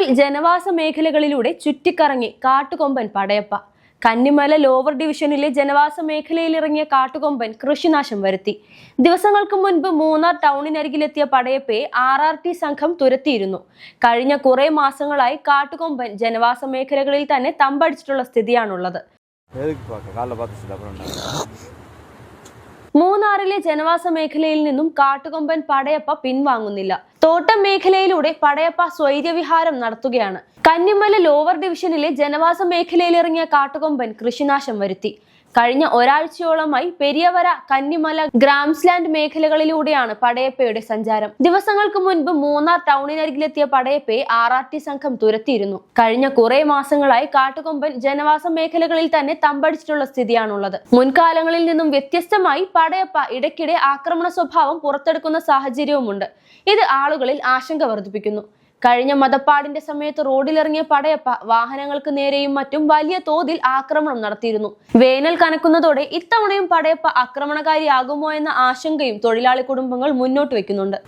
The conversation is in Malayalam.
മൂന്നാറിൽ ജനവാസ മേഖലകളിലൂടെ ചുറ്റിക്കറങ്ങി കാട്ടുകൊമ്പൻ പടയപ്പ. കന്നിമല ലോവർ ഡിവിഷനിലെ ജനവാസ മേഖലയിലിറങ്ങിയ കാട്ടുകൊമ്പൻ കൃഷിനാശം വരുത്തി. ദിവസങ്ങൾക്ക് മുൻപ് മൂന്നാർ ടൗണിനരികിലെത്തിയ പടയപ്പയെ ആർ ആർ ടി സംഘം തുരത്തിയിരുന്നു. കഴിഞ്ഞ കുറെ മാസങ്ങളായി കാട്ടുകൊമ്പൻ ജനവാസ മേഖലകളിൽ തന്നെ തമ്പടിച്ചിട്ടുള്ള സ്ഥിതിയാണുള്ളത്. മൂന്നാറിലെ ജനവാസ മേഖലയിൽ നിന്നും കാട്ടുകൊമ്പൻ പടയപ്പ പിൻവാങ്ങുന്നില്ല. തോട്ടം മേഖലയിലൂടെ പടയപ്പ സ്വൈര്യവിഹാരം നടത്തുകയാണ്. കന്നിമല ലോവർ ഡിവിഷനിലെ ജനവാസ മേഖലയിൽ ഇറങ്ങിയ കാട്ടുകൊമ്പൻ കൃഷിനാശം വരുത്തി. കഴിഞ്ഞ ഒരാഴ്ചയോളമായി പെരിയവര കന്നിമല ഗ്രാംസ്ലാൻഡ് മേഖലകളിലൂടെയാണ് പടയപ്പയുടെ സഞ്ചാരം. ദിവസങ്ങൾക്ക് മുൻപ് മൂന്നാർ ടൗണിനരികിലെത്തിയ പടയപ്പയെ ആർ ആർ ടി സംഘം തുരത്തിയിരുന്നു. കഴിഞ്ഞ കുറെ മാസങ്ങളായി കാട്ടുകൊമ്പൻ ജനവാസ മേഖലകളിൽ തന്നെ തമ്പടിച്ചിട്ടുള്ള സ്ഥിതിയാണുള്ളത്. മുൻകാലങ്ങളിൽ നിന്നും വ്യത്യസ്തമായി പടയപ്പ ഇടയ്ക്കിടെ ആക്രമണ സ്വഭാവം പുറത്തെടുക്കുന്ന സാഹചര്യവുമുണ്ട്. ഇത് ആളുകളിൽ ആശങ്ക വർദ്ധിപ്പിക്കുന്നു. കഴിഞ്ഞ മതപ്പാടിന്റെ സമയത്ത് റോഡിലിറങ്ങിയ പടയപ്പ വാഹനങ്ങൾക്ക് നേരെയും മറ്റും വലിയ തോതിൽ ആക്രമണം നടത്തിയിരുന്നു. വേനൽ കനക്കുന്നതോടെ ഇത്തവണയും പടയപ്പ ആക്രമണകാരിയാകുമോ എന്ന ആശങ്കയും തൊഴിലാളി കുടുംബങ്ങൾ മുന്നോട്ട് വെക്കുന്നുണ്ട്.